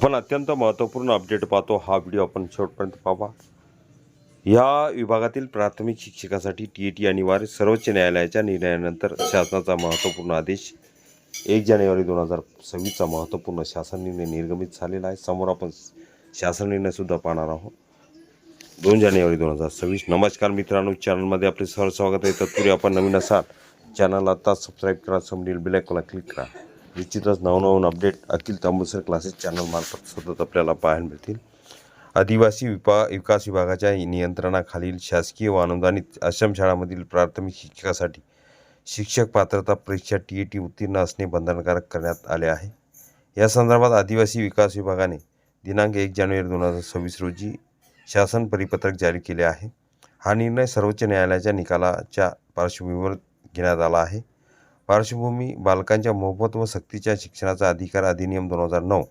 आपण अत्यंत महत्त्वपूर्ण अपडेट पाहतो. हा व्हिडिओ आपण शेवटपर्यंत पाहा या विभागातील प्राथमिक शिक्षकासाठी टी ए टी अनिवार्य सर्वोच्च न्यायालयाच्या निर्णयानंतर शासनाचा महत्त्वपूर्ण आदेश एक जानेवारी दोन हजार सव्वीसचा महत्त्वपूर्ण शासन निर्णय निर्गमित झालेला आहे. समोर आपण शासन निर्णयसुद्धा पाहणार आहोत. दोन जानेवारी दोन हजार सव्वीस. नमस्कार मित्रांनो. चॅनलमध्ये आपले सहर स्वागत आहे. तत्पूर्वी आपण नवीन असाल चॅनल आता सबस्क्राईब करा समोरील बेलायकॉनला क्लिक करा. निश्चितच नवनवीन अपडेट अखिल तांबुलसर क्लासेस चॅनलमार्फत सतत आपल्याला पाहायला मिळतील. आदिवासी विपा विकास विभागाच्या नियंत्रणाखालील शासकीय व अनुदानित आश्रम शाळांमधील प्राथमिक शिक्षकासाठी शिक्षक पात्रता परीक्षा टी ए टी उत्तीर्ण असणे बंधनकारक करण्यात आले आहे. या संदर्भात आदिवासी विकास विभागाने दिनांक एक जानेवारी दोन हजार सव्वीस रोजी शासन परिपत्रक जारी केले आहे. हा निर्णय सर्वोच्च न्यायालयाच्या निकालाच्या पार्श्वभूमीवर घेण्यात आला आहे. पार्श्वभूमी बालकांच्या मोफत व सक्तीच्या शिक्षणाचा अधिकार अधिनियम दोन हजार नऊ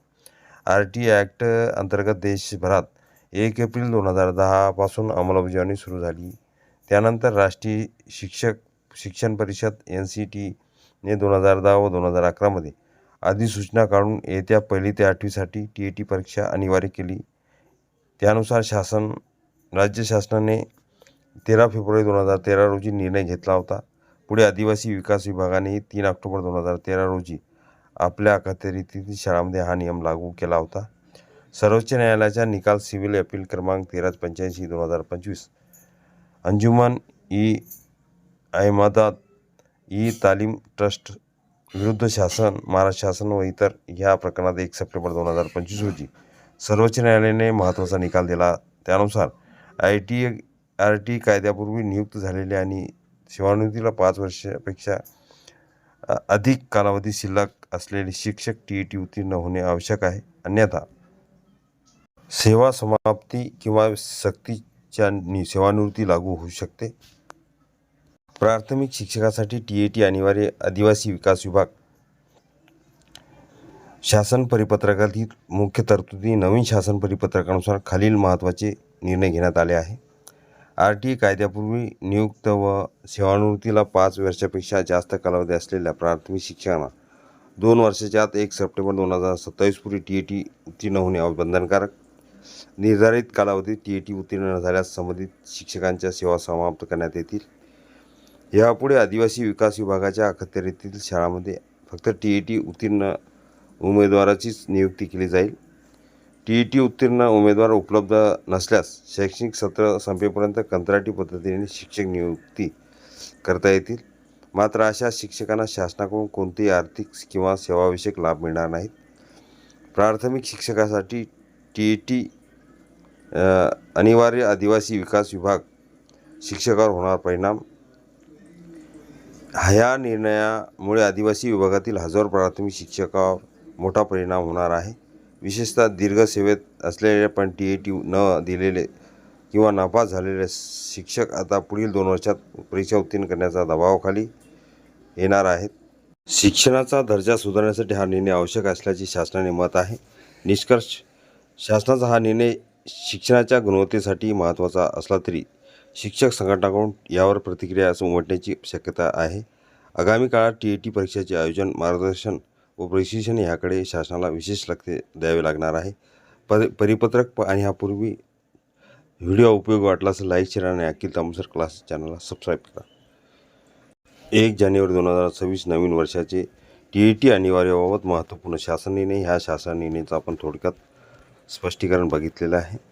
आर टी ॲक्ट अंतर्गत देशभरात एक एप्रिल दोन हजार दहापासून अंमलबजावणी सुरू झाली. त्यानंतर राष्ट्रीय शिक्षक शिक्षण परिषद एन सी टीने दोन हजार दहा व दोन हजार अकरामध्ये अधिसूचना काढून येत्या पहिली ते आठवीसाठी टी ए टी परीक्षा अनिवार्य केली. त्यानुसार शासन राज्य शासनाने तेरा फेब्रुवारी दोन हजार तेरा रोजी निर्णय घेतला होता. पुढे आदिवासी विकास विभागाने तीन ऑक्टोबर दोन हजार तेरा रोजी आपल्या अखत्यारीतील शाळांमध्ये हा नियम लागू केला होता. सर्वोच्च न्यायालयाचा निकाल सिव्हिल अपील क्रमांक तेरा पंच्याऐंशी दोन हजार पंचवीस. अंजुमन ई. अहमदाद ई. तालीम ट्रस्ट विरुद्ध शासन महाराष्ट्र शासन व इतर ह्या प्रकरणात एक सप्टेंबर दोन हजार पंचवीस रोजी सर्वोच्च न्यायालयाने महत्त्वाचा निकाल दिला. त्यानुसार आय. टी. आर. टी. कायद्यापूर्वी नियुक्त झालेले आणि सेवानिवृत्तीला पाच वर्षापेक्षा अधिक कालावधी शिल्लक असलेले शिक्षक टी ई टी उत्तीर्ण होणे आवश्यक आहे. अन्यथा सेवा समाप्ती किंवा सक्तीच्या नि सेवानिवृत्ती लागू होऊ शकते. प्राथमिक शिक्षकासाठी टी ए टी अनिवार्य आदिवासी विकास विभाग. शासन परिपत्रकातील मुख्य तरतुदी नवीन शासन परिपत्रकानुसार खालील महत्त्वाचे निर्णय घेण्यात आले आहे. आर टी कायद्यापूर्वी नियुक्त व सेवानिवृत्तीला पाच वर्षापेक्षा जास्त कालावधी असलेल्या प्राथमिक शिक्षकांना दोन वर्षाच्या आत एक सप्टेंबर दोन हजार सत्तावीसपूर्वी टी ए टी उत्तीर्ण होणे बंधनकारक. निर्धारित कालावधीत टी ए टी उत्तीर्ण न झाल्यास संबंधित शिक्षकांच्या सेवा समाप्त करण्यात येतील. यापुढे आदिवासी विकास विभागाच्या अखत्यारीतील शाळांमध्ये फक्त टी ए टी उत्तीर्ण उमेदवाराचीच नियुक्ती केली जाईल. ई टी उत्तीर्ण उमेदवार उपलब्ध नसल्यास शैक्षणिक सत्र संपेपर्यंत कंत्राटी पद्धतीने शिक्षक नियुक्ती करता येतील. मात्र अशा शिक्षकांना शासनाकडून कोणतेही आर्थिक किंवा सेवाविषयक लाभ मिळणार नाहीत. प्राथमिक शिक्षकासाठी टी ई टी अनिवार्य आदिवासी विकास विभाग शिक्षकावर होणार परिणाम. ह्या निर्णयामुळे आदिवासी विभागातील हजारो प्राथमिक शिक्षकावर मोठा परिणाम होणार आहे. विशेषतः दीर्घ सेवेत असलेले पण टी ए टी न दिलेले किंवा नापास झालेले शिक्षक आता पुढील दोन वर्षात परीक्षा उत्तीर्ण करण्याचा दबावाखाली येणार आहेत. शिक्षणाचा दर्जा सुधारण्यासाठी हा निर्णय आवश्यक असल्याचे शासनाने मत आहे. निष्कर्ष शासनाचा हा निर्णय शिक्षणाच्या गुणवत्तेसाठी महत्त्वाचा असला तरी शिक्षक संघटनाकडून यावर प्रतिक्रिया उमटण्याची शक्यता आहे. आगामी काळात टी ए टी परीक्षेचे आयोजन मार्गदर्शन व प्रशिक्षण याकडे शासनाला विशेष लक्ष द्यावे लागणार आहे. पर परिपत्रक प- आणि ह्यापूर्वी व्हिडिओ उपयोग वाटला असं लाईक शेअर आणि अखिल तामसर क्लास चॅनलला सबस्क्राईब करा. एक जानेवारी दोन हजार सव्वीस नवीन वर्षाचे टी ई टी अनिवार्याबाबत महत्त्वपूर्ण शासन निर्णय ह्या शासन निर्णयाचं आपण थोडक्यात स्पष्टीकरण बघितलेलं आहे.